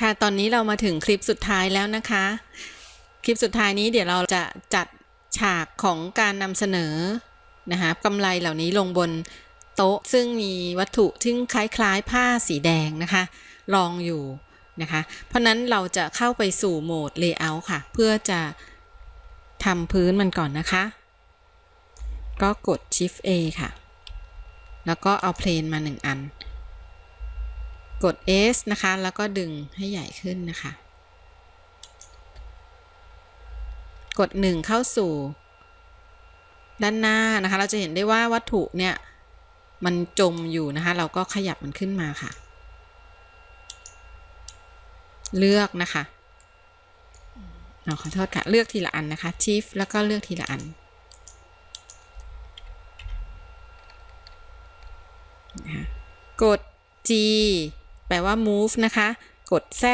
ค่ะ ตอนนี้เรามาถึงคลิปสุดท้ายแล้วนะคะ คลิปสุดท้ายนี้เดี๋ยวเราจะจัดฉากของการนำเสนอนะคะกำไรเหล่านี้ลงบนโต๊ะซึ่งมีวัตถุที่คล้ายๆ ผ้าสีแดงนะคะรองอยู่นะคะ เพราะนั้นเราจะเข้าไปสู่โหมด Layout ค่ะ เพื่อจะทำพื้นมันก่อนนะคะ ก็กด Shift A ค่ะ แล้วก็เอาเพลนมา 1 อัน กด S นะคะ แล้วก็ดึงให้ใหญ่ขึ้นนะคะ กด 1 เข้าสู่ ด้านหน้านะคะ เราจะเห็นได้ว่าวัตถุเนี่ยมันจมอยู่นะคะ เราก็ขยับมันขึ้นมาค่ะ เลือกนะคะเอาขอโทษค่ะ เลือกทีละอันนะคะ Shift แล้วก็เลือกทีละอันนะคะกด G ลว่า move นะคะ กด Z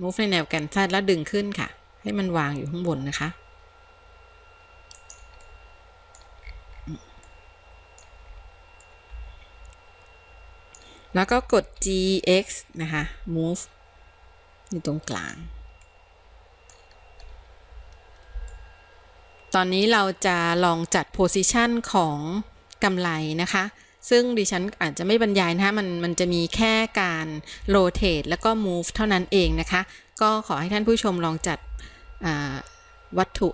move ในแนวแกน Z แล้วดึงขึ้นค่ะ ให้มันวางอยู่ข้างบนนะคะ แล้วก็กด GX นะคะ move อยู่ตรงกลาง ตอนนี้เราจะลองจัด position ของกำไรนะคะ ซึ่งดิฉันอาจจะไม่บรรยายนะคะมันมันจะมีแค่การ rotate แล้วก็ move เท่านั้นเองนะคะ ก็ขอให้ท่านผู้ชมลองจัดวัตถุ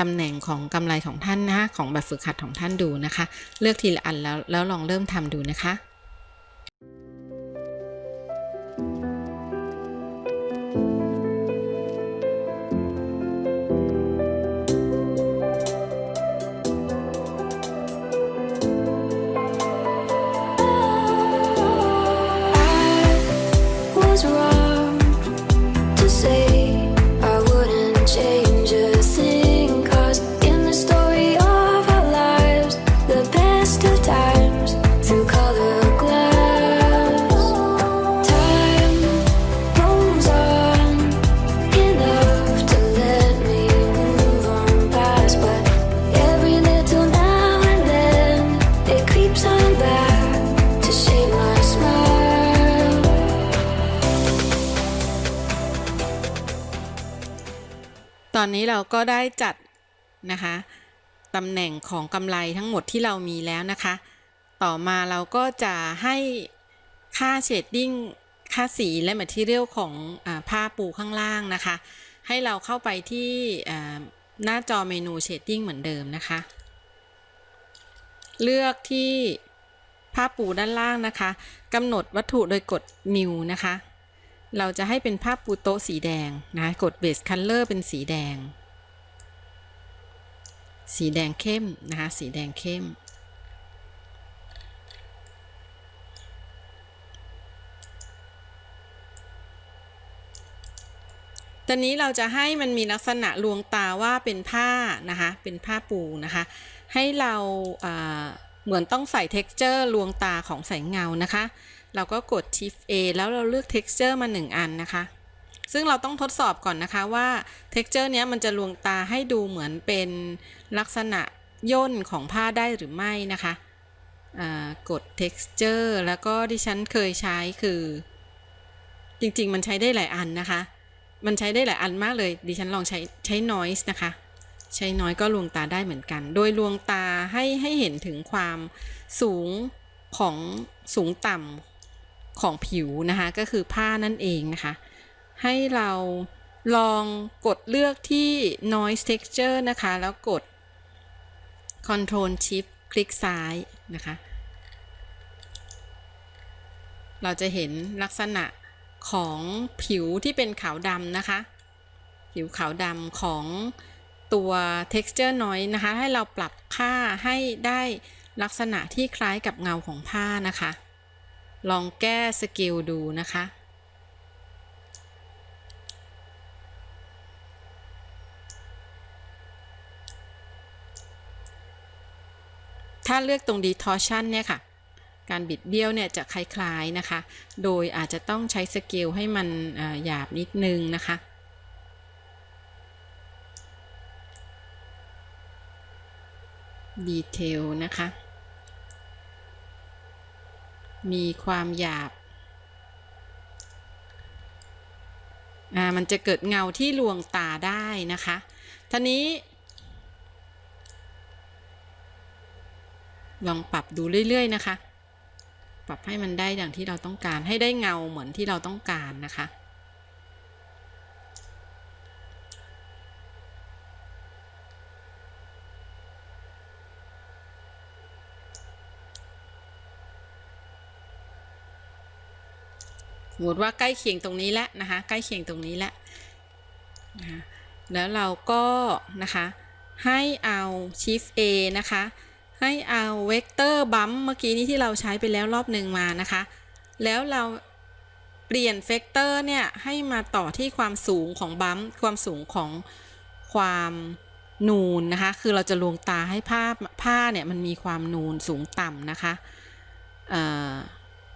ตำแหน่งของกำไรของท่านนะคะของแบบฝึกหัดของท่านดูนะคะ เลือกทีละอันแล้วแล้วลองเริ่มทำดูนะคะ อนนี้เราก็ได้จัดนะคะตำแหน่งของกำไรทั้งหมดที่เรามีแล้วนะคะ ต่อมาเราก็จะให้ค่าเชดดิ้งค่าสีและ Material ของอผ้าปูข้างล่างนะคะ ให้เราเข้าไปที่หน้าจอเมนูเชดดิ้งเหมือนเดิมนะคะ เลือกที่ผ้าปูด้านล่างนะคะกำหนดวัตถุโดยกด New นะคะ เราจะให้เป็นภาพปูโต๊ะสีแดงนะกด Base Color เป็นสีแดง สีแดงเข้มนะคะสีแดงเข้ม ตอนนี้เราจะให้มันมีลักษณะลวงตาว่าเป็นผ้านะคะเป็นผ้าปูนะคะ ให้เราเหมือนต้องใส่ texture ลวงตาของแสงเงานะคะ เราก็กด Shift A แล้วเราเลือก texture มา 1 อันนะคะ ซึ่งเราต้องทดสอบก่อนนะคะว่า texture เนี้ยมันจะลวงตาให้ดูเหมือนเป็นลักษณะย่นของผ้าได้หรือไม่นะคะกด texture แล้วก็ที่ฉันเคยใช้คือ จริงๆ มันใช้ได้หลายอันนะคะ มันใช้ได้หลายอันมากเลย ดิฉันลองใช้ใช้ noise นะคะ ใช้น้อยก็ลวงตาได้เหมือนกัน โดยลวงตาให้ให้เห็นถึงความสูงของสูงต่ำ ของผิวนะคะก็คือผ้านั่นเองนะคะ ให้เราลองกดเลือกที่ noise texture นะคะ แล้วกด control shift คลิกซ้ายนะคะ เราจะเห็นลักษณะของผิวที่เป็นขาวดำนะคะ ผิวขาวดำของตัว texture noise นะคะ ให้เราปรับค่าให้ได้ลักษณะที่คล้ายกับเงาของผ้านะคะ ลองแก้สเกลดูนะคะ ถ้าเลือกตรง distortion เนี่ยค่ะ การบิดเบี้ยวเนี่ยจะคล้ายๆนะคะ โดยอาจจะต้องใช้สเกลให้มันหยาบนิดนึงนะคะดีเทลนะคะ มีความหยาบ อ่า มันจะเกิดเงาที่ลวงตาได้นะคะท่านี้ ลองปรับดูเรื่อยๆนะคะ ปรับให้มันได้อย่างที่เราต้องการ ให้ได้เงาเหมือนที่เราต้องการนะคะ มมติว่าใกล้เคียงตรงนี้แล้วนะคะใกล้เคียงตรงนี้แล้วนะคะแล้วเราก็นะคะให้เอา shift A นะคะให้เอาเวกเตอร์บัมเมื่อกี้นี้ที่เราใช้ไปแล้วรอบหนึ่งมานะคะ แล้วเราเปลี่ยนเฟกเตอร์เนี่ยให้มาต่อที่ความสูงของบัมความสูงของความนูนนะคะ คือเราจะลวงตาให้ผ้าผ้าเนี่ยมันมีความนูนสูงต่ำนะคะ เอ่อ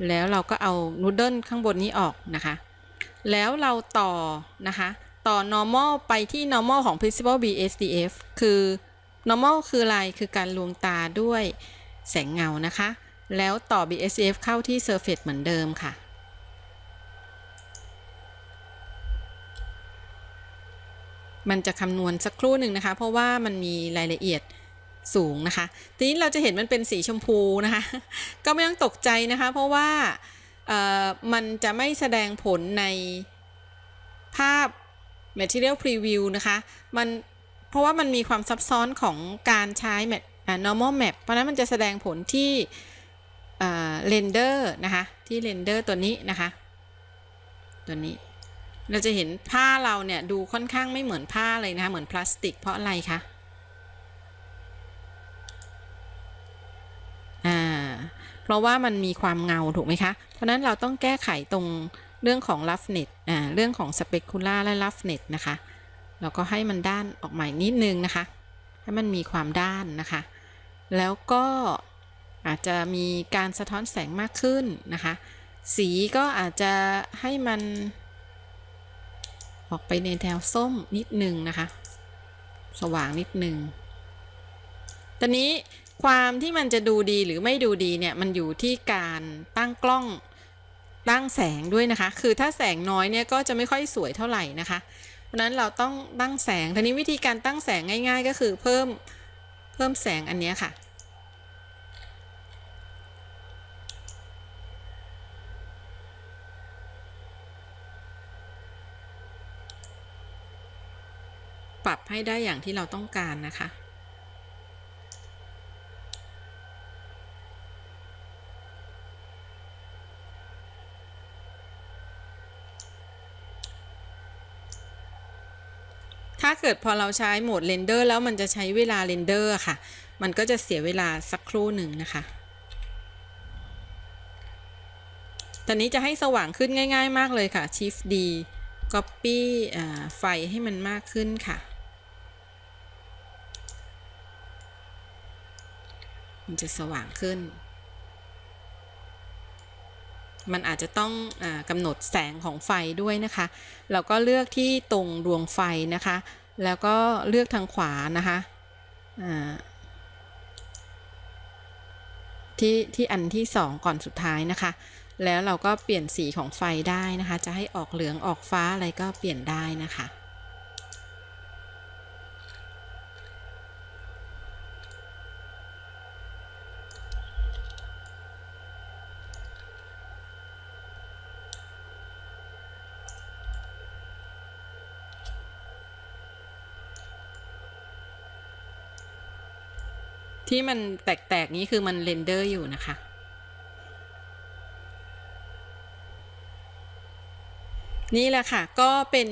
แล้วเราก็เอานูเดิลข้างบนนี้ออกนะคะ แล้วเราต่อนะคะ ต่อ normal ไปที่ normal ของ principal BSDF คือ normal คืออะไร คือการลวงตาด้วยแสงเงานะคะ แล้วต่อ BSDF เข้าที่ surface เหมือนเดิมค่ะ มันจะคำนวณสักครู่หนึ่งนะคะ เพราะว่ามันมีรายละเอียด สูงนะคะ ทีนี้เราจะเห็นมันเป็นสีชมพูนะคะ ก็ไม่ต้องตกใจนะคะ เพราะว่ามันจะไม่แสดงผลในภาพ Material Preview นะคะ มันเพราะว่ามันมีความซับซ้อนของการใช้ Map อ่า normal map เพราะนั้นมันจะแสดงผลที่อ่า render นะคะ ที่ render ตัวนี้นะคะ ตัวนี้ เราจะเห็นผ้าเราเนี่ย ดูค่อนข้างไม่เหมือนผ้าเลยนะคะ เหมือนพลาสติกเพราะอะไรคะ อ่า เพราะว่ามันมีความเงาถูกไหมคะ เพราะนั้นเราต้องแก้ไขตรงเรื่องของ roughness อ่าเรื่องของ specular และ roughness นะคะเราก็ให้มันด้านออกใหม่นิดนึงนะคะ ให้มันมีความด้านนะคะ แล้วก็อาจจะมีการสะท้อนแสงมากขึ้นนะคะ สีก็อาจจะให้มัน ออกไปในแนวส้มนิดนึงนะคะ สว่างนิดนึงตอนนี้ ความที่มันจะดูดีหรือไม่ดูดีเนี่ยมันอยู่ที่การตั้งกล้องตั้งแสงด้วยนะคะ คือถ้าแสงน้อยเนี่ยก็จะไม่ค่อยสวยเท่าไหร่นะคะ เพราะนั้นเราต้องตั้งแสงทีนี้วิธีการตั้งแสงง่าย ๆ ก็คือเพิ่มเพิ่มแสงอันนี้ค่ะ ปรับให้ได้อย่างที่เราต้องการนะคะ ถ้าเกิดพอเราใช้โหมดเรนเดอร์แล้วมันจะใช้เวลาเรนเดอร์ค่ะ มันก็จะเสียเวลาสักครู่หนึ่งนะคะ ตอนนี้จะให้สว่างขึ้นง่าย ๆ มากเลยค่ะ Shift D Copy ไฟให้มันมากขึ้นค่ะ มันจะสว่างขึ้น มันอาจจะต้องอกำหนดแสงของไฟด้วยนะคะ เราก็เลือกที่ตรงดวงไฟนะคะ แล้วก็เลือกทางขวานะคะที่ที่อันที่สองก่อนสุดท้ายนะคะ แล้วเราก็เปลี่ยนสีของไฟได้นะคะ จะให้ออกเหลืองออกฟ้าอะไรก็เปลี่ยนได้นะคะ ที่มันแตกๆนี้คือมันเรนเดอร์อยู่นะคะ นี่แหละค่ะ ก็เป็น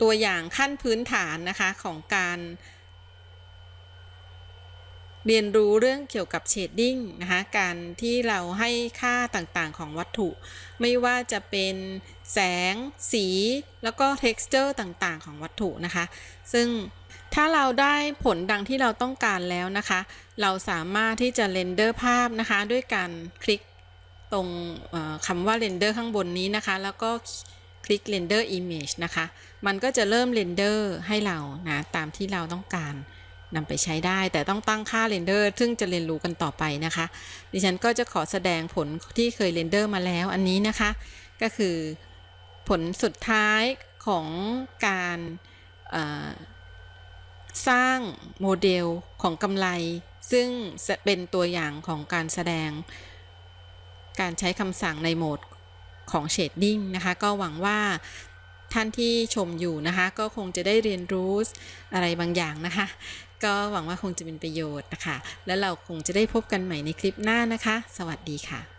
ตัวอย่างขั้นพื้นฐานนะคะของการเรียนรู้เรื่องเกี่ยวกับเชดดิ้งนะคะ การที่เราให้ค่าต่างๆของวัตถุ ไม่ว่าจะเป็นแสง สี แล้วก็ texture ต่างๆ ของวัตถุนะคะ ซึ่ง ถ้าเราได้ผลดังที่เราต้องการแล้วนะคะ เราสามารถที่จะเรนเดอร์ภาพนะคะ ด้วยการคลิกตรงคำว่าเรนเดอร์ข้างบนนี้นะคะ แล้วก็คลิก render image นะคะ มันก็จะเริ่มเรนเดอร์ให้เรานะตามที่เราต้องการนำไปใช้ได้ แต่ต้องตั้งค่าเรนเดอร์ซึ่งจะเรียนรู้กันต่อไปนะคะ ดิฉันก็จะขอแสดงผลที่เคยเรนเดอร์มาแล้วอันนี้นะคะ ก็คือผลสุดท้ายของการ สร้างโมเดลของกำไร ซึ่งเป็นตัวอย่างของการแสดง การใช้คำสั่งในโหมดของเชดดิ้งนะคะ ก็หวังว่าท่านที่ชมอยู่นะคะ ก็คงจะได้เรียนรู้อะไรบางอย่างนะคะ ก็หวังว่าคงจะเป็นประโยชน์นะคะ แล้วเราคงจะได้พบกันใหม่ในคลิปหน้านะคะ สวัสดีค่ะ